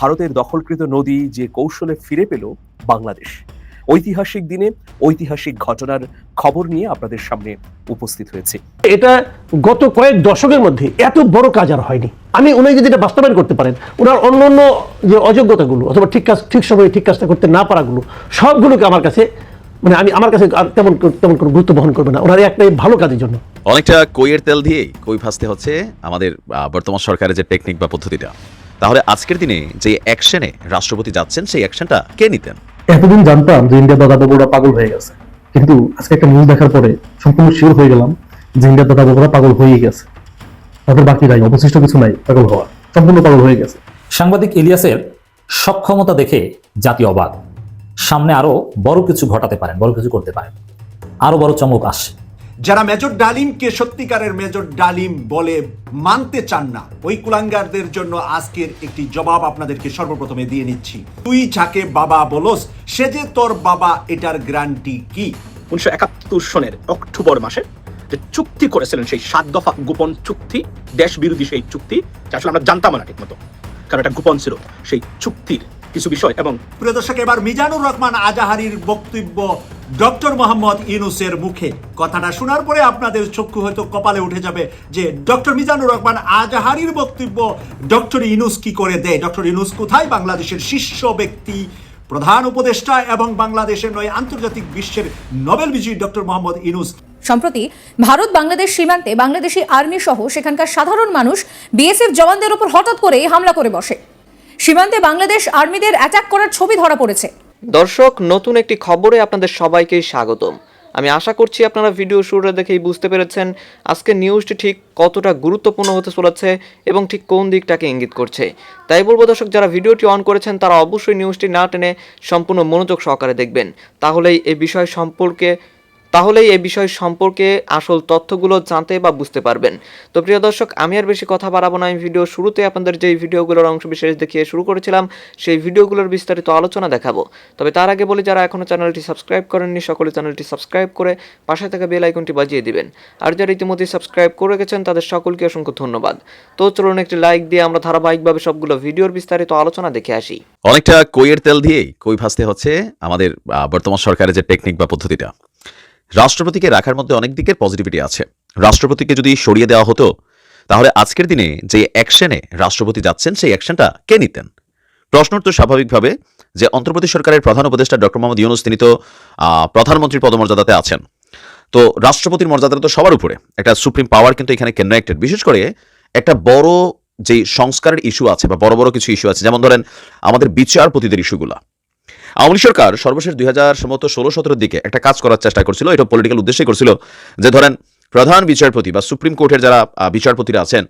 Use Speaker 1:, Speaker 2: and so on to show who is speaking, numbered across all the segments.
Speaker 1: ভারতের দখলকৃত নদী যে কৌশলে ফিরে পেল বাংলাদেশ। ঐতিহাসিক দিনে ঐতিহাসিক ঘটনার খবর নিয়ে আপনাদের সামনে উপস্থিত হয়েছে।
Speaker 2: এটা গত কয়েক দশকের মধ্যে এত বড় কাজ আর হয়নি। আমি উনি যদি এটা বাস্তবায়ন করতে পারেন ওনার অন্য অন্য যে অযোগ্যতাগুলো অথবা ঠিক কাজ ঠিক সময়ে ঠিক কাজটা করতে না পারাগুলো সবগুলোকে আমার কাছে মানে আমি আমার কাছে তেমন তেমন কোনো গুরুত্ব বহন করবে না। ওনার একটাই ভালো কাজের জন্য।
Speaker 3: অনেকটা কইয়ের তেল দিয়েই কই ভাসতে হচ্ছে আমাদের আহ, বর্তমান সরকারের যে টেকনিক বা পদ্ধতিটা। তাহলে আজকের দিনে যে অ্যাকশনে রাষ্ট্রপতি যাচ্ছেন সেই অ্যাকশনটা কে নিতেন?
Speaker 4: এতদিন জানতাম যে ইন্ডিয়া দাদা বাবুরা পাগল হয়ে গেছে। কিন্তু আজকে একটা নিউজ দেখার পরে সম্পূর্ণ শিওর হয়ে গেলাম যে ইন্ডিয়া দাদা বাবুরা পাগল হয়ে গেছে। তাদের বাকি নাই অবশিষ্ট কিছু নাই পাগল হওয়া সম্পূর্ণ পাগল হয়ে গেছে।
Speaker 5: সাংবাদিক ইলিয়াসের সক্ষমতা দেখে জাতি অবাক। সামনে আরও বড় কিছু ঘটাতে পারেন বড় কিছু করতে পারেন। আরও বড় চমক আসছে।
Speaker 6: যারা মেজর ডালিমকে সত্যিকারের মেজর ডালিম বলে মানতে চান না, ওই কুলাঙ্গারদের জন্য আজকের একটি জবাব আপনাদেরকে সর্বপ্রথমে দিয়ে নিচ্ছি। তুই যাকে বাবা বলস, সে যে তোর বাবা, এটার গ্রান্টি কি?
Speaker 7: উনিশশো একাত্তর সনের অক্টোবর মাসে যে চুক্তি করেছিলেন সেই সাত দফা গোপন চুক্তি দেশ বিরোধী সেই চুক্তি, যা আসলে আমরা জানতাম না ঠিক মতো কারণ এটা গোপন ছিল, সেই চুক্তির কিছু বিষয় এবং
Speaker 6: প্রিয় দর্শক এবার মিজানুর রহমান আজাহারির বক্তব্য ডক্টর মোহাম্মদ ইউনুসের মুখে। কথাটা শোনার পরে আপনাদের চক্ষু হয়তো কপালে উঠে যাবে যে ডক্টর মিজানুর রহমান আজাহারির বক্তব্য ডক্টর ইনুস কি করে দেয়? ডক্টর ইনুস কোথায়? বাংলাদেশের শীর্ষ ব্যক্তি প্রধান উপদেষ্টা এবং বাংলাদেশের নয় আন্তর্জাতিক বিশ্বের নোবেল বিজয়ী ডক্টর মোহাম্মদ ইনুস
Speaker 8: সম্প্রতি ভারত বাংলাদেশ সীমান্তে বাংলাদেশি আর্মি সহ সেখানকার সাধারণ মানুষ বিএসএফ জওয়ানদের উপর হঠাৎ করে হামলা করে বসে। সীমান্তে বাংলাদেশ আর্মিদের অ্যাটাক করার ছবি ধরা পড়েছে।
Speaker 9: দর্শক, নতুন একটি খবরে আপনাদের সবাইকে স্বাগতম। আমি আশা করছি আপনারা ভিডিও শুরুটা দেখেই বুঝতে পেরেছেন আজকে নিউজটি ঠিক কতটা গুরুত্বপূর্ণ হতে চলেছে এবং ঠিক কোন দিকটাকে ইঙ্গিত করছে। তাই বলব দর্শক, যারা ভিডিওটি অন করেছেন, তারা অবশ্যই নিউজটি না টেনে সম্পূর্ণ মনোযোগ সহকারে দেখবেন। তাহলেই এই বিষয় সম্পর্কে তাহলেই এই বিষয় সম্পর্কে আসল তথ্যগুলো জানতে বা বুঝতে পারবেন। তো প্রিয় দর্শক, আমি আর বেশি কথা বাড়াবো না। আমি ভিডিও শুরুতে আপনাদের যেই ভিডিওগুলোর অংশ বিশেষ দেখিয়ে শুরু করেছিলাম, সেই ভিডিওগুলোর বিস্তারিত আলোচনা দেখাবো। তবে তার আগে বলি, যারা এখনও চ্যানেলটি সাবস্ক্রাইব করেননি, সকলে চ্যানেলটি সাবস্ক্রাইব করে পাশে থাকা বেল আইকনটি বাজিয়ে দিবেন। আর যারা ইতিমধ্যে সাবস্ক্রাইব করে গেছেন, তাদের সকলকে অসংখ্য ধন্যবাদ। তো চলুন একটি লাইক দিয়ে আমরা ধারাবাহিকভাবে সবগুলো ভিডিওর বিস্তারিত আলোচনা দেখে আসি।
Speaker 3: অনেকটা কইয়ের তেল দিয়েই কই ভাসতে হচ্ছে আমাদের বর্তমান সরকারের যে টেকনিক বা পদ্ধতিটা। রাষ্ট্রপতিকে রাখার মধ্যে অনেক দিকের পজিটিভিটি আছে। রাষ্ট্রপতিকে যদি সরিয়ে দেওয়া হতো, তাহলে আজকের দিনে যে অ্যাকশনে রাষ্ট্রপতি যাচ্ছেন, সেই অ্যাকশনটা কে নিতেন? প্রশ্ন তো স্বাভাবিকভাবে যে অন্তর্বর্তী সরকারের প্রধান উপদেষ্টা ডক্টর মোহাম্মদ ইউনুস, তিনি তো প্রধানমন্ত্রীর পদমর্যাদাতে আছেন। তো রাষ্ট্রপতির মর্যাদাটা তো সবার উপরে। একটা সুপ্রিম পাওয়ার কিন্তু এখানে কানেক্টেড বিশেষ করে একটা বড় যে সংস্কারের ইস্যু আছে বা বড় বড় কিছু ইস্যু আছে, যেমন ধরেন আমাদের বিচারপতিদের ইস্যুগুলা আওয়ামী সরকার সর্বশেষ দুই হাজার সম্ভবত ষোলো, সতেরোর দিকে একটা কাজ করার চেষ্টা করছিল। এটা পলিটিক্যাল উদ্দেশ্যে করছিল যে, ধরেন, প্রধান বিচারপতি বা সুপ্রিম কোর্টের যারা বিচারপতিরা আছেন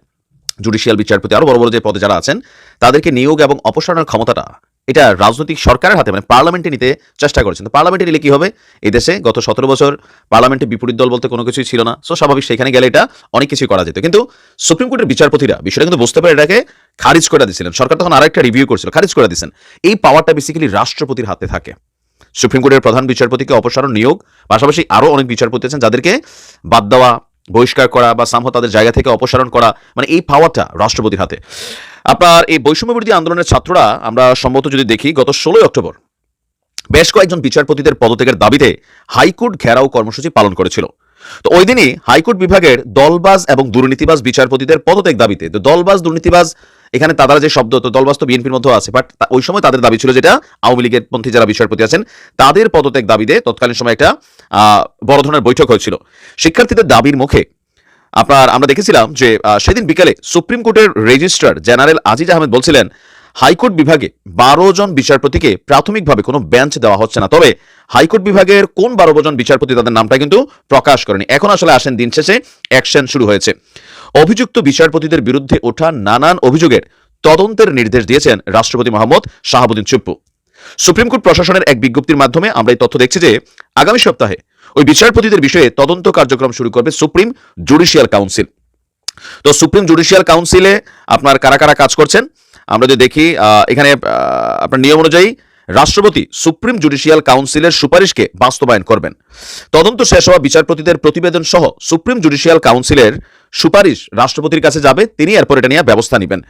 Speaker 3: জুডিশিয়াল বিচারপতি আরও বড় বড় যে পদে যারা আছেন, তাদেরকে নিয়োগ এবং অপসারণের ক্ষমতাটা এটা রাজনৈতিক সরকারের হাতে মানে পার্লামেন্টে নিতে চেষ্টা করেছেন তো পার্লামেন্টে নিলে কি হবে? এই দেশে গত সতেরো বছর পার্লামেন্টে বিপরীত দল বলতে কোনো কিছুই ছিল না। সো স্বাভাবিক সেখানে গেলে এটা অনেক কিছুই করা যেত। কিন্তু সুপ্রিম কোর্টের বিচারপতিরা, বিষয়টা কিন্তু বুঝতে পারে এটাকে খারিজ করে দিয়েছিলেন। সরকার তখন আরেকটা রিভিউ করছিল, খারিজ করে দিয়েছেন। এই পাওয়ারটা বেসিক্যালি রাষ্ট্রপতির হাতে থাকে। সুপ্রিম কোর্টের প্রধান বিচারপতিকে অপসারণ নিয়োগ, পাশাপাশি আরও অনেক বিচারপতি আছেন যাদেরকে বাদ দেওয়া বহিষ্কার করা বা সামহ তাদের জায়গা থেকে অপসারণ করা মানে এই পাওয়ারটা রাষ্ট্রপতির হাতে। আপনার এই বৈষম্য বিরোধী আন্দোলনের ছাত্ররা আমরা সম্ভবত যদি দেখি, গত ষোলোই অক্টোবর বেশ কয়েকজন বিচারপতিদের পদত্যাগের দাবিতে হাইকোর্ট ঘেরাও কর্মসূচি পালন করেছিল। তো ওই দিনই হাইকোর্ট বিভাগের দলবাজ এবং দুর্নীতিবাজ বিচারপতিদের পদত্যাগ দাবিতে তো দলবাজ, দুর্নীতিবাজ এখানে তারা যে শব্দ, তো দলবাজ তো বিএনপির মধ্যেও আছে বাট ওই সময় তাদের দাবি ছিল যেটা, আওয়ামী লীগের পন্থী যারা বিচারপতি আছেন, তাদের পদত্যাগ দাবিতে তৎকালীন সময় একটা বড় ধরনের বৈঠক হয়েছিল। শিক্ষার্থীদের দাবির মুখে, আপনার, আমরা দেখেছিলাম যে সেদিন বিকালে সুপ্রিম কোর্টের রেজিস্ট্রার জেনারেল আজিজ আহমেদ বলছিলেন, হাইকোর্ট বিভাগে বারো জন বিচারপতিকে প্রাথমিকভাবে কোনো বেঞ্চ দেওয়া হচ্ছে না, তবে হাইকোর্ট বিভাগের কোন বারো জন বিচারপতি তাদের নামটা কিন্তু প্রকাশ করেনি। এখন আসলে আসেন দিন শেষে, অ্যাকশন শুরু হয়েছে। অভিযুক্ত বিচারপতিদের বিরুদ্ধে ওঠা নানান অভিযোগের তদন্তের নির্দেশ দিয়েছেন রাষ্ট্রপতি মোহাম্মদ শাহাবুদ্দিন চুপ্পু। সুপ্রিম কোর্ট প্রশাসনের এক বিজ্ঞপ্তির মাধ্যমে আমরা এই তথ্য দেখছি যে, আগামী সপ্তাহে ওই বিচারপতিদের বিষয়ে তদন্ত কার্যক্রম শুরু করবে সুপ্রিম জুডিশিয়াল কাউন্সিল। তো সুপ্রিম জুডিশিয়াল কাউন্সিলে আপনার কারা কারা কাজ করছেন? আমরা যদি দেখি এখানে আপনার নিয়ম অনুযায়ী রাষ্ট্রপতি সুপ্রিম জুডিশিয়াল কাউন্সিলের সুপারিশকে বাস্তবায়ন করবেন। তদন্ত শেষ হওয়া বিচারপতিদের প্রতিবেদন সহ সুপ্রিম জুডিশিয়াল কাউন্সিলের সুপারিশ রাষ্ট্রপতির কাছে যাবে, তিনি এরপর এটা নিয়ে ব্যবস্থা নেবেন।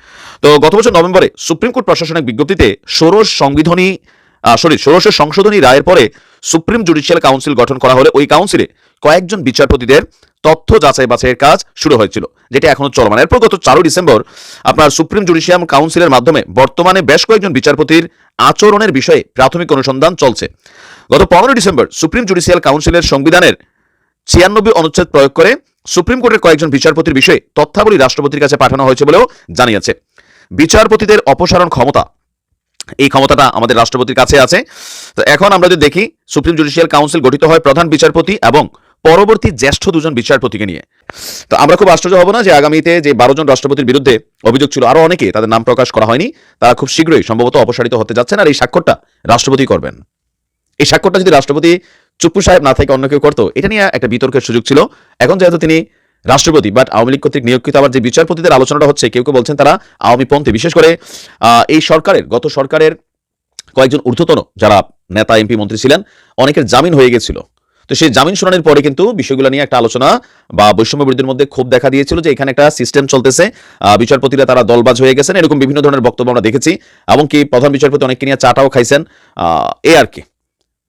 Speaker 3: তো গত বছর নভেম্বরে সুপ্রিম কোর্ট প্রশাসনিক বিজ্ঞপ্তিতে ষোড়শ সংবিধানী সরি ষোড়শ সংশোধনী রায়ের পরে সুপ্রিম জুডিশিয়াল কাউন্সিল গঠন করা হলে ওই কাউন্সিলে কয়েকজন বিচারপতিদের তথ্য যাচাই বাছাইয়ের কাজ শুরু হয়েছিল, যেটা এখনও চলমান। এরপর গত চারই ডিসেম্বর আপনার সুপ্রিম জুডিশিয়াল কাউন্সিলের মাধ্যমে বর্তমানে বেশ কয়েকজন বিচারপতির আচরণের বিষয়ে প্রাথমিক অনুসন্ধান চলছে। গত পনেরো ডিসেম্বর সুপ্রিম জুডিশিয়াল কাউন্সিলের সংবিধানের ছিয়ানব্বই অনুচ্ছেদ প্রয়োগ করে সুপ্রিম কোর্টের কয়েকজন বিচারপতির বিষয়ে তথ্যাবলী রাষ্ট্রপতির কাছে পাঠানো হয়েছে বলেও জানিয়েছে। বিচারপতিদের অপসারণ ক্ষমতা, এই ক্ষমতাটা আমাদের রাষ্ট্রপতির কাছে আছে। তো এখন আমরা যদি দেখি, সুপ্রিম জুডিশিয়াল কাউন্সিল গঠিত হয় প্রধান বিচারপতি এবং পরবর্তী জ্যেষ্ঠ দুজন বিচারপতিকে নিয়ে। তো আমরা খুব আশ্চর্য হব না যে আগামীতে যে বারো জন রাষ্ট্রপতির বিরুদ্ধে অভিযোগ ছিল, আরও অনেকে তাদের নাম প্রকাশ করা হয়নি, তারা খুব শীঘ্রই সম্ভবত অপসারিত হতে যাচ্ছেন আর এই স্বাক্ষরটা রাষ্ট্রপতি করবেন। এই স্বাক্ষরটা যদি রাষ্ট্রপতি চুপ্পু সাহেব না থেকে অন্য কেউ করতো, এটা নিয়ে একটা বিতর্কের সুযোগ ছিল। এখন যেহেতু তিনি রাষ্ট্রপতি বাট আওয়ামী লীগ কর্তৃক নিয়োগকৃত আবার যে বিচারপতিদের আলোচনাটা হচ্ছে, কেউ কেউ বলছেন তারা আওয়ামী পন্থী বিশেষ করে এই সরকারের, গত সরকারের কয়েকজন ঊর্ধ্বতন যারা নেতা, এমপি, মন্ত্রী ছিলেন, অনেকের জামিন হয়ে গেছিল। তো সেই জামিন শুনানির পরে কিন্তু বিষয়গুলো নিয়ে একটা আলোচনা বা বৈষম্য বিরোধীদের মধ্যে ক্ষোভ দেখা দিয়েছিল যে এখানে একটা সিস্টেম চলতেছে। বিচারপতিরা তারা দলবাজ হয়ে গেছেন, এরকম বিভিন্ন ধরনের বক্তব্য আমরা দেখেছি। এমনকি প্রধান বিচারপতি অনেককে নিয়ে চাটাও খাইছেন। এ আর কি।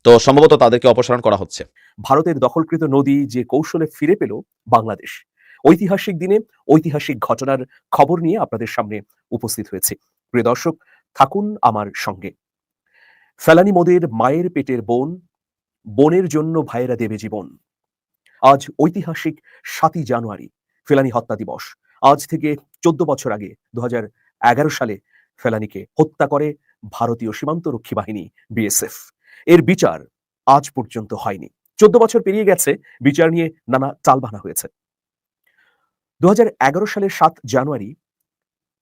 Speaker 3: তো সম্ভবত তাদেরকে অপসারণ করা হচ্ছে।
Speaker 1: ভারতের দখলকৃত নদী যে কৌশলে ফিরে পেল বাংলাদেশ। ঐতিহাসিক দিনে ঐতিহাসিক ঘটনার খবর নিয়ে আপনাদের সামনে উপস্থিত হয়েছে। প্রিয় দর্শক, থাকুন আমার সঙ্গে। ফেলানি মোদের মায়ের পেটের বোন, বোনের জন্য ভাইয়েরা দেবে জীবন। আজ ঐতিহাসিক সাতই জানুয়ারি, ফেলানি হত্যা দিবস। আজ থেকে চোদ্দ বছর আগে দু হাজার এগারো সালে ফেলানিকে হত্যা করে ভারতীয় সীমান্ত রক্ষী বাহিনী, বিএসএফ। এর বিচার আজ পর্যন্ত হয়নি। চোদ্দ বছর পেরিয়ে গেছে, বিচার নিয়ে নানা চালবানা হয়েছে। দু হাজার এগারো সালের সাত জানুয়ারি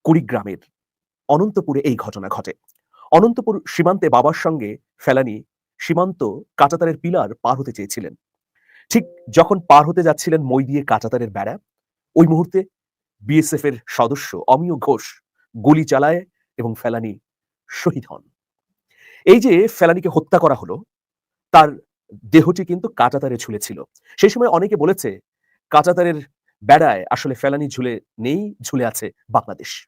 Speaker 1: কুড়িগ্রামের অনন্তপুরে এই ঘটনা ঘটে। অনন্তপুর সীমান্তে বাবার সঙ্গে ফেলানি সীমান্ত কাঁচাতারের পিলার পার হতে চেয়েছিলেন। ঠিক যখন পার হতে যাচ্ছিলেন মই দিয়ে কাঁচাতারের বেড়া, ওই মুহূর্তে বিএসএফ এর সদস্য অমিয় ঘোষ গুলি চালায় এবং ফেলানি শহীদ হন। এই যে ফেলানিকে হত্যা করা হলো, তার দেহটি কিন্তু কাঁচাতারে ঝুলেছিল। সেই সময় অনেকে বলেছে কাঁচাতারের বেড়ায় আসলে ফেলানি ঝুলে নেই, ঝুলে আছে বাংলাদেশ।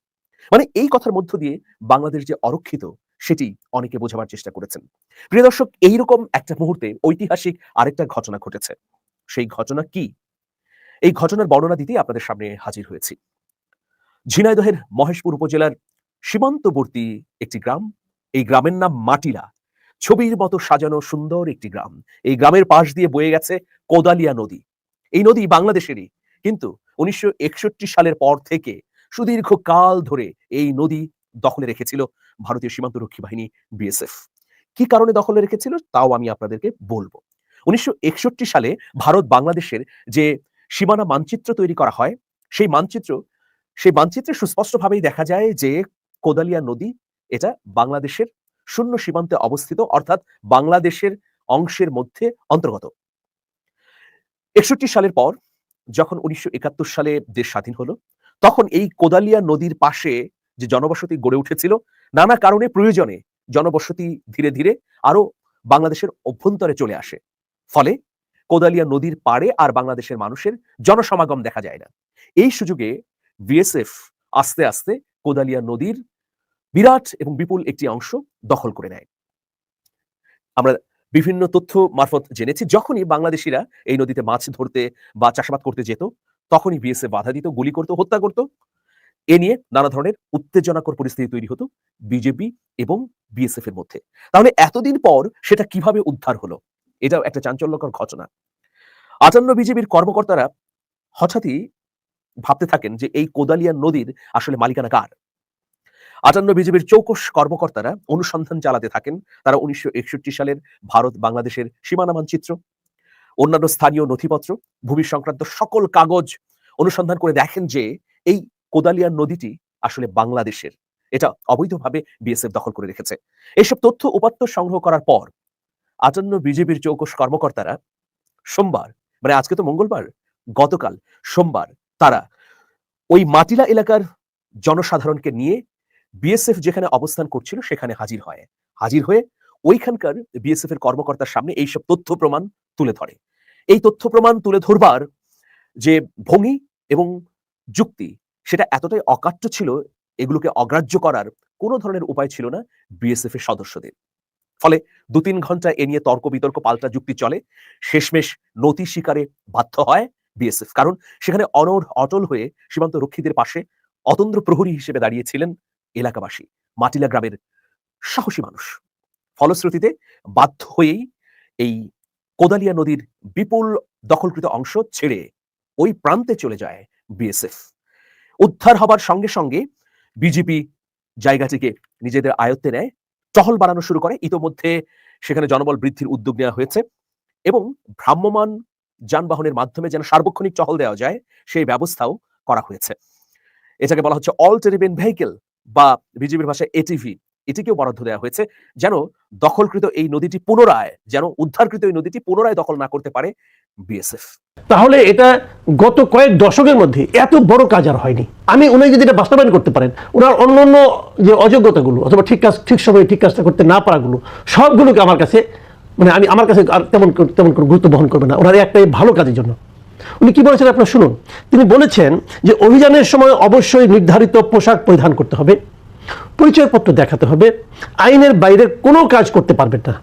Speaker 1: মানে এই কথার মধ্য দিয়ে বাংলাদেশ যে অরক্ষিত, সেটি অনেকে বোঝাবার চেষ্টা করেছেন। প্রিয় দর্শক, এইরকম একটা মুহূর্তে ঐতিহাসিক আরেকটা ঘটনা ঘটেছে। সেই ঘটনা কি? এই ঘটনার বর্ণনা দিতেই আপনাদের সামনে হাজির হয়েছি। ঝিনাইদহের মহেশপুর উপজেলার সীমান্তবর্তী একটি গ্রাম এই গ্রামের নাম মাটিলা ছবির মতো সাজানো সুন্দর একটি গ্রাম। এই গ্রামের পাশ দিয়ে বয়ে গেছে কোদালিয়া নদী। এই নদী বাংলাদেশেরই। কিন্তু উনিশশো একষট্টি সালের পর থেকে সুদীর্ঘ কাল ধরে এই নদী দখলে রেখেছিল ভারতীয় সীমান্ত রক্ষী বাহিনী, বিএসএফ। কি কারণে দখলে রেখেছিল তাও আমি আপনাদেরকে বলব। উনিশশো একষট্টি সালে ভারত বাংলাদেশের যে সীমানা মানচিত্র তৈরি করা হয়, সেই মানচিত্র, সেই মানচিত্রে সুস্পষ্টভাবেই দেখা যায় যে কোদালিয়া নদী এটা বাংলাদেশের শূন্য সীমান্তে অবস্থিত, অর্থাৎ বাংলাদেশের অংশের মধ্যে অন্তর্গত। একষট্টি সালের পর যখন উনিশশো একাত্তর সালে দেশ স্বাধীন হলো, তখন এই কোদালিয়া নদীর পাশে যে জনবসতি গড়ে উঠেছিল, নানা কারণে প্রয়োজনে জনবসতি ধীরে ধীরে আরও বাংলাদেশের অভ্যন্তরে চলে আসে। ফলে কোদালিয়া নদীর পাড়ে আর বাংলাদেশের মানুষের জনসমাগম দেখা যায় না। এই সুযোগে বিএসএফ আস্তে আস্তে কোদালিয়া নদীর বিরাট এবং বিপুল একটি অংশ দখল করে নেয়। আমরা বিভিন্ন তথ্য মারফত জেনেছি, যখনই বাংলাদেশিরা এই নদীতে মাছ ধরতে বা চাষাবাদ করতে যেত, তখনই বিএসএফ বাধা দিত, গুলি করতো, হত্যা করত। এ নিয়ে নানা ধরনের উত্তেজনাকর পরিস্থিতি তৈরি হতো বিজেপি এবং বিএসএফ এর মধ্যে। তাহলে এতদিন পর সেটা কীভাবে উদ্ধার হলো? এটাও একটা চাঞ্চল্যকর ঘটনা। আটান্ন বিজেপির কর্মকর্তারা হঠাৎই ভাবতে থাকেন যে এই কোদালিয়া নদীর আসলে মালিকানা কার? আটান্ন বিজেপির চৌকস কর্মকর্তারা অনুসন্ধান চালাতে থাকেন। তারা উনিশশো একষট্টি সালের ভারত বাংলাদেশের সীমানা মানচিত্র, অন্যান্য স্থানীয় নথিপত্র, ভূমি সংক্রান্ত সকল কাগজ অনুসন্ধান করে দেখেন যে এই কোদালিয়া নদীটি আসলে বাংলাদেশের। এটা অবৈধভাবে বিএসএফ দখল করে রেখেছে। এইসব তথ্য উপাত্ত সংগ্রহ করার পর আটান্ন বিজেপির চৌকস কর্মকর্তারা সোমবার মানে আজকে তো মঙ্গলবার, গতকাল সোমবার তারা ওই মাটিলা এলাকার জনসাধারণকে নিয়ে বিএসএফ যেখানে অবস্থান করছিল সেখানে হাজির হয়। হাজির হয়ে ওইখানকার বিএসএফ এর কর্মকর্তার সামনে এইসব তথ্য প্রমাণ তুলে ধরে। এই তথ্য প্রমাণ তুলে ধরবার যে ভঙ্গি এবং যুক্তি, সেটা এতটাই অকাট্য ছিল, এগুলোকে অগ্রাহ্য করার কোনো ধরনের উপায় ছিল না বিএসএফ এর সদস্যদের। ফলে দু তিন ঘণ্টা এ নিয়ে তর্ক বিতর্ক পাল্টা যুক্তি চলে, শেষমেশ নতি শিকারে বাধ্য হয় বিএসএফ কারণ সেখানে অনড়, অটল হয়ে সীমান্ত রক্ষীদের পাশে অতন্দ্র প্রহরী হিসেবে দাঁড়িয়েছিলেন এলাকাবাসী, মাটিলা গ্রামের সাহসী মানুষ। ফলশ্রুতিতে বাধ্য হয়েই এই কোদালিয়া নদীর বিপুল দখলকৃত অংশ ছেড়ে ওই প্রান্তে চলে যায় বিএসএফ। উদ্ধার হবার সঙ্গে সঙ্গে বিজেপি জায়গাটিকে নিজেদের আয়ত্তে নেয়, টহল বাড়ানো শুরু করে। ইতোমধ্যে সেখানে জনবল বৃদ্ধির উদ্যোগ নেওয়া হয়েছে এবং ভ্রাম্যমান যানবাহনের মাধ্যমে যেন সার্বক্ষণিক টহল দেওয়া যায়, সেই ব্যবস্থাও করা হয়েছে। এটাকে বলা হচ্ছে অল টেরিবেন ভেহিকেল। বা বিজেপির ভাষায় এটিভি এটিকেও বরাদ্দ দেওয়া হয়েছে যেন দখলকৃত এই নদীটি পুনরায়, যেন উদ্ধারকৃত এই নদীটি পুনরায় দখল না করতে পারে বিএসএফ
Speaker 2: তাহলে এটা গত কয়েক দশকের মধ্যে এত বড় কাজ আর হয়নি। আমি, উনি যদি এটা বাস্তবায়ন করতে পারেন ওনার অন্য অন্য যে অযোগ্যতাগুলো অথবা ঠিক কাজ, ঠিক সময়ে ঠিক কাজটা করতে না পারাগুলো, সবগুলোকে আমার কাছে মানে আমি, আমার কাছে আর তেমন তেমন কোনো গুরুত্ব বহন করবে না। ওনার একটাই ভালো কাজের জন্য। উনি কি বলেছেন আপনারা শুনুন। তিনি বলেছেন যে অভিযানের সময় অবশ্যই নির্ধারিত পোশাক পরিধান করতে হবে, পরিচয়পত্র দেখাতে হবে, আইনের বাইরে কোনো কাজ করতে পারবেন না।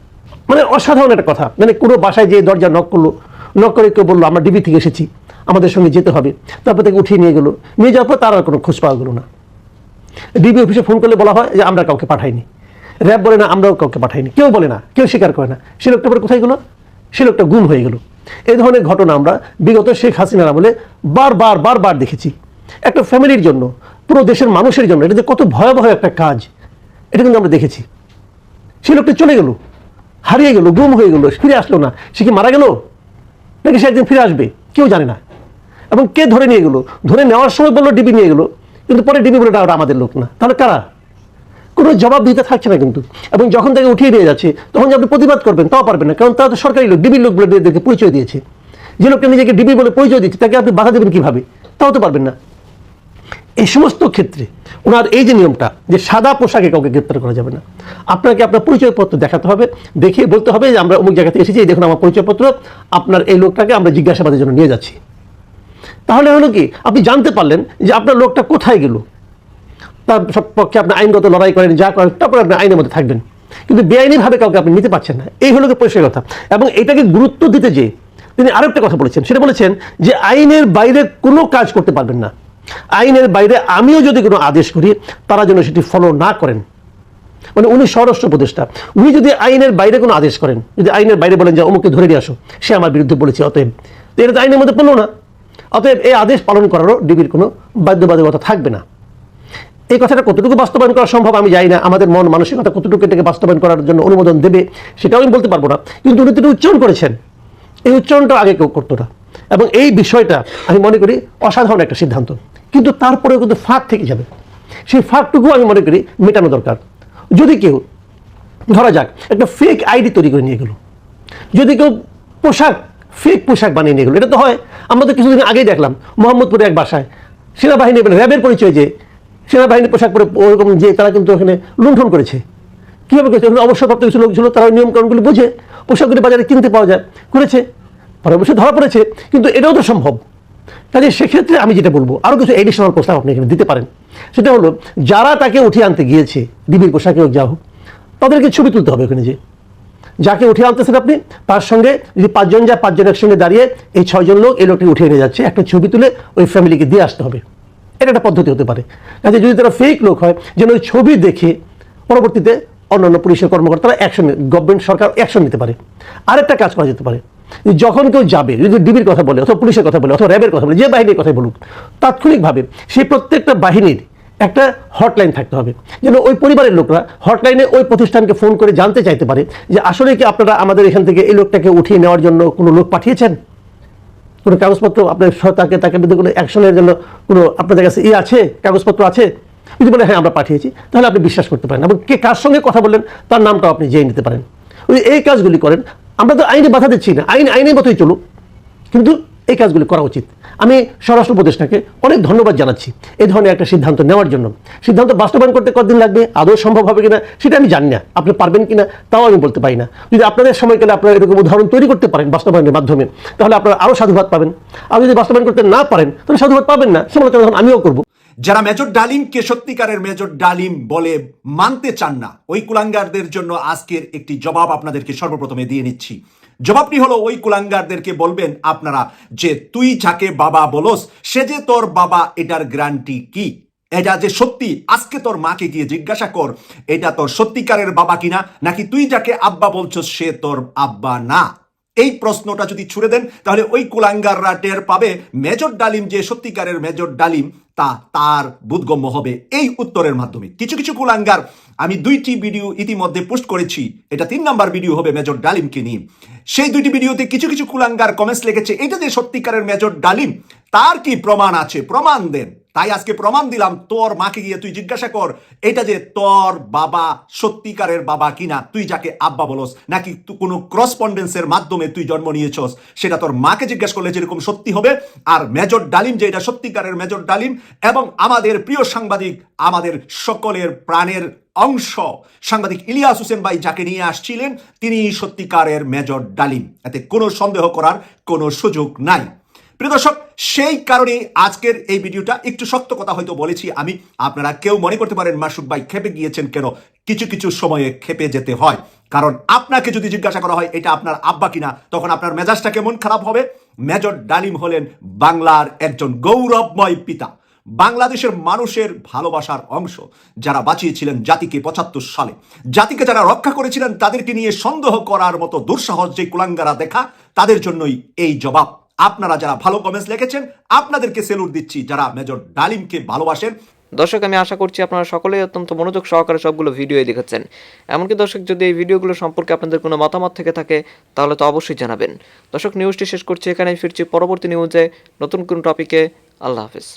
Speaker 2: মানে অসাধারণ একটা কথা। মানে কোনো বাসায় যেয়ে দরজা নক করল নক করে কেউ বলল, আমরা ডিবি থেকে এসেছি, আমাদের সঙ্গে যেতে হবে। তারপর থেকে উঠিয়ে নিয়ে গেলো। নিয়ে যাওয়ার পর তার আর কোনো খোঁজ পাওয়া গেলো না। ডিবি অফিসে ফোন করলে বলা হয় যে, আমরা কাউকে পাঠাইনি। র্যাব বলে না, আমরাও কাউকে পাঠাইনি। কেউ বলে না, কেউ স্বীকার করে না। সে লোকটা পরে কোথায় গেলো? সে লোকটা গুম হয়ে গেল। এই ধরনের ঘটনা আমরা বিগত শেখ হাসিনার আমলে বারবার বারবার দেখেছি। একটা ফ্যামিলির জন্য পুরো দেশের মানুষের জন্য এটা যে কত ভয়াবহ একটা কাজ এটা কিন্তু আমরা দেখেছি। সে লোকটা চলে গেল হারিয়ে গেল গুম হয়ে গেল ফিরে আসলো না। সে কি মারা গেল? নাকি সে একদিন ফিরে আসবে? কেউ জানে না। এবং কে ধরে নিয়ে গেল? ধরে নেওয়ার সময় বলল ডিবি নিয়ে গেলো। কিন্তু পরে ডিবি বলে "না, ওটা আমাদের লোক না। তাহলে কারা? কোনো জবাব দিতে থাকছে না কিন্তু। এবং যখন তাকে উঠিয়ে নিয়ে যাচ্ছে, তখন যে আপনি প্রতিবাদ করবেন, তাও পারবেন না। কারণ তারা তো সরকারি লোক, ডিবির লোক বলে এদেরকে পরিচয় দিয়েছে। যে লোকটা নিজেকে ডিবি বলে পরিচয় দিচ্ছে, তাকে আপনি বাধা দেবেন কীভাবে? তাও তো পারবেন না। এই সমস্ত ক্ষেত্রে ওনার এই যে নিয়মটা, যে সাদা পোশাকে কাউকে গ্রেপ্তার করা যাবে না। আপনাকে আপনার পরিচয়পত্র দেখাতে হবে দেখিয়ে বলতে হবে যে আমরা অমুক জায়গা থেকে এসেছি, এই দেখুন আমার পরিচয়পত্র, আপনার এই লোকটাকে আমরা জিজ্ঞাসাবাদের জন্য নিয়ে যাচ্ছি। তাহলে হলো কি? আপনি জানতে পারলেন যে আপনার লোকটা কোথায় গেল? তার সব পক্ষে আপনি আইনগত লড়াই করেন, যা করেন, তারপরে আপনি আইনের মধ্যে থাকবেন। কিন্তু বেআইনিভাবে কাউকে আপনি নিতে পারছেন না। এই হলো পরিষ্কার কথা। এবং এটাকে গুরুত্ব দিতে যে তিনি আরেকটা কথা বলেছেন, সেটা বলেছেন যে আইনের বাইরে কোনো কাজ করতে পারবেন না। আইনের বাইরে আমিও যদি কোনো আদেশ করি, তারা যেন সেটি ফলো না করেন। মানে উনি স্বরাষ্ট্র উপদেষ্টা। উনি যদি আইনের বাইরে কোনো আদেশ করেন, যদি আইনের বাইরে বলেন যে অমুকে ধরে নিয়ে আসো, সে আমার বিরুদ্ধে বলেছে, অতএব এটা তো আইনের মধ্যে পড়ল না। অতএব এই আদেশ পালন করারও ডিবির কোনো বাধ্যবাধকতা থাকবে না। এই কথাটা কতটুকু বাস্তবায়ন করা সম্ভব আমি জানি না। আমাদের মন মানসিকতা কতটুকু এটাকে বাস্তবায়ন করার জন্য অনুমোদন দেবে সেটাও আমি বলতে পারব না। কিন্তু উনি তো এটা উচ্চারণ করেছেন। এই উচ্চারণটা আগে কেউ করতো না। এবং এই বিষয়টা আমি মনে করি অসাধারণ একটা সিদ্ধান্ত। কিন্তু তারপরেও কিন্তু ফাঁক থেকে যাবে। সেই ফাঁকটুকু আমি মনে করি মেটানো দরকার। যদি কেউ, ধরা যাক, একটা ফেক আইডি তৈরি করে নিয়ে গেল। যদি কেউ পোশাক ফেক পোশাক বানিয়ে নিয়ে গেলো। এটা তো হয়। আমরা তো কিছুদিন আগেই দেখলাম, মোহাম্মদপুরে এক বাসায় সেনাবাহিনী র্যাবের পরিচয় যে সেনাবাহিনী পোশাক পরে ওরকম যে তারা কিন্তু ওখানে লুণ্ঠন করেছে। কীভাবে করেছে? ওখানে অবসরপ্রাপ্ত কিছু লোক ছিল তারা নিয়মকানুনগুলি বুঝে পোশাকগুলি বাজারে কিনতে পাওয়া যায়, করেছে। পরে অবশ্যই ধরা পড়েছে, কিন্তু এটাও তো সম্ভব। কাজে সেক্ষেত্রে আমি যেটা বলব, আরও কিছু এডিশনাল প্রস্তাব আপনি এখানে দিতে পারেন। সেটা হলো, যারা তাকে উঠিয়ে আনতে গিয়েছে ডিবির পোশাকে হোক, যা হোক, তাদেরকে ছবি তুলতে হবে ওখানে যে। যাকে উঠিয়ে আনতেছেন আপনি, তার সঙ্গে যদি পাঁচজন যায়, পাঁচজন একসঙ্গে দাঁড়িয়ে এই ছয়জন লোক এই লোকটি উঠিয়ে নিয়ে যাচ্ছে, একটা ছবি তুলে ওই ফ্যামিলিকে দিয়ে আসতে হবে। এটা একটা পদ্ধতি হতে পারে। কাজে যদি তারা ফেক লোক হয় যেন ওই ছবি দেখে পরবর্তীতে অন্যান্য পুলিশের কর্মকর্তারা অ্যাকশন গভর্নমেন্ট সরকার অ্যাকশন নিতে পারে। আরেকটা কাজ করা যেতে পারে যখন কেউ যাবে, যদি ডিবির কথা বলে, অথবা পুলিশের কথা বলে, অথবা র্যাবের কথা বলে, যে বাহিনীর কথা বলুক, তাৎক্ষণিকভাবে সেই প্রত্যেকটা বাহিনীর একটা হটলাইন থাকতে হবে। যেন ওই পরিবারের লোকরা হটলাইনে ওই প্রতিষ্ঠানকে ফোন করে জানতে চাইতে পারে, যে আসলে কি আপনারা আমাদের এখান থেকে এই লোকটাকে উঠিয়ে নেওয়ার জন্য কোনো লোক পাঠিয়েছেন? কোনো কাগজপত্র আপনার তাকে তাকে বিরুদ্ধে কোনো অ্যাকশনের জন্য কোনো আপনাদের কাছে ই আছে? কাগজপত্র আছে? যদি বলে হ্যাঁ আমরা পাঠিয়েছি, তাহলে আপনি বিশ্বাস করতে পারেন এবং কে কার সঙ্গে কথা বললেন তার নামটাও আপনি জেনে নিতে পারেন। ওই এই কাজগুলি করেন। আমরা তো আইনে বাধা দিচ্ছি না। আইন, আইনের মতোই চলুক। কিন্তু এই কাজগুলি করা উচিত। আমি স্বরাষ্ট্র উপদেষ্টাকে অনেক ধন্যবাদ জানাচ্ছি এই ধরনের একটা সিদ্ধান্ত নেওয়ার জন্য। সিদ্ধান্ত বাস্তবায়ন করতে কতদিন লাগবে, আদৌ সম্ভব হবে কিনা, সেটা আমি জানি না। আপনি পারবেন কিনা, তাও আমি বলতে পারি না। যদি আপনাদের সময়কালে আপনারা এরকম উদাহরণ তৈরি করতে পারেন বাস্তবায়নের মাধ্যমে, তাহলে আপনারা আরও সাধুবাদ পাবেন। আর যদি বাস্তবায়ন করতে না পারেন, তাহলে সাধুবাদ পাবেন না। সমালোচনা তখন আমিও করব।
Speaker 6: যারা মেজর ডালিমকে সত্যিকারের মেজর ডালিম বলে মানতে চান না, ওই কুলাঙ্গারদের জন্য আজকের একটি জবাব আপনাদেরকে সর্বপ্রথমে দিয়ে নিচ্ছি। জবাবটি হলো, ওই কুলাঙ্গারদেরকে বলবেন, আপনারা যে তুই যাকে বাবা বলস, সে যে তোর বাবা, এটার গ্যারান্টি কি? এটা যে সত্যি, আজকে তোর মাকে গিয়ে জিজ্ঞাসা কর, এটা তোর সত্যিকারের বাবা কিনা? নাকি তুই যাকে আব্বা বলছস, সে তোর আব্বা না? এই প্রশ্নটা যদি ছুড়ে দেন, তাহলে ওই কুলাঙ্গাররা টের পাবে, মেজর ডালিম যে সত্যিকারের মেজর ডালিম, তা তার বোধগম্য হবে। এই উত্তরের মাধ্যমে। কিছু কিছু কুলাঙ্গার আমি দুইটি ভিডিও ইতিমধ্যে পোস্ট করেছি। এটা তিন নাম্বার ভিডিও হবে মেজর ডালিমকে নিয়ে। সেই দুইটি ভিডিওতে কিছু কিছু কুলাঙ্গার কমেন্টস লেগেছে। এটা যে সত্যিকারের মেজর ডালিম, তার কি প্রমাণ আছে? প্রমাণ দেন। তাই আজকে প্রমাণ দিলাম তোর মাকে গিয়ে তুই জিজ্ঞাসা কর, এটা যে তোর বাবা সত্যিকারের বাবা কিনা, তুই যাকে আব্বা বলস, নাকি কোনো ক্রসপন্ডেন্সের মাধ্যমে তুই জন্ম নিয়েছস, সেটা তোর মাকে জিজ্ঞাসা করলে যেরকম সত্যি হবে। আর মেজর ডালিম যে এটা সত্যিকারের মেজর ডালিম, এবং আমাদের প্রিয় সাংবাদিক, আমাদের সকলের প্রাণের অংশ, সাংবাদিক ইলিয়াস হোসেন ভাই যাকে নিয়ে আসছিলেন, তিনি সত্যিকারের মেজর ডালিম। এতে কোনো সন্দেহ করার কোনো সুযোগ নাই। প্রিয় দর্শক, সেই কারণে আজকের এই ভিডিওটা একটু শক্ত কথা হয়তো বলেছি আমি। আপনারা কেউ মনে করতে পারেন মাসুক ভাই খেপে গিয়েছেন কেন? কিছু কিছু সময়ে খেপে যেতে হয়। কারণ আপনাকে যদি জিজ্ঞাসা করা হয়, এটা আপনার আব্বা কিনা? তখন আপনার মেজাজটা কেমন খারাপ হবে? মেজর ডালিম হলেন বাংলার একজন গৌরবময় পিতা। বাংলাদেশের মানুষের ভালোবাসার অংশ। যারা বাঁচিয়েছিলেন জাতিকে পঁচাত্তর সালে। জাতিকে যারা রক্ষা করেছিলেন, তাদেরকে নিয়ে সন্দেহ করার মতো দুঃসাহস যে কুলাঙ্গারা দেখা, তাদের জন্যই এই জবাব। আপনারা যারা ভালো কমেন্টস লিখেছেন, আপনাদেরকে সেলুট দিচ্ছি যারা মেজর ডালিমকে ভালোবাসেন।
Speaker 9: দর্শক, আমি আশা করছি আপনারা সকলেই অত্যন্ত মনোযোগ সহকারে সবগুলো ভিডিও দেখেছেন এমনকি দর্শক, যদি এই ভিডিওগুলো সম্পর্কে আপনাদের কোনো মতামত থেকে থাকে, তাহলে তো অবশ্যই জানাবেন। দর্শক নিউজটি শেষ করছি এখানে ফিরছি পরবর্তী নিউজে নতুন কোন টপিকে আল্লাহ হাফিজ।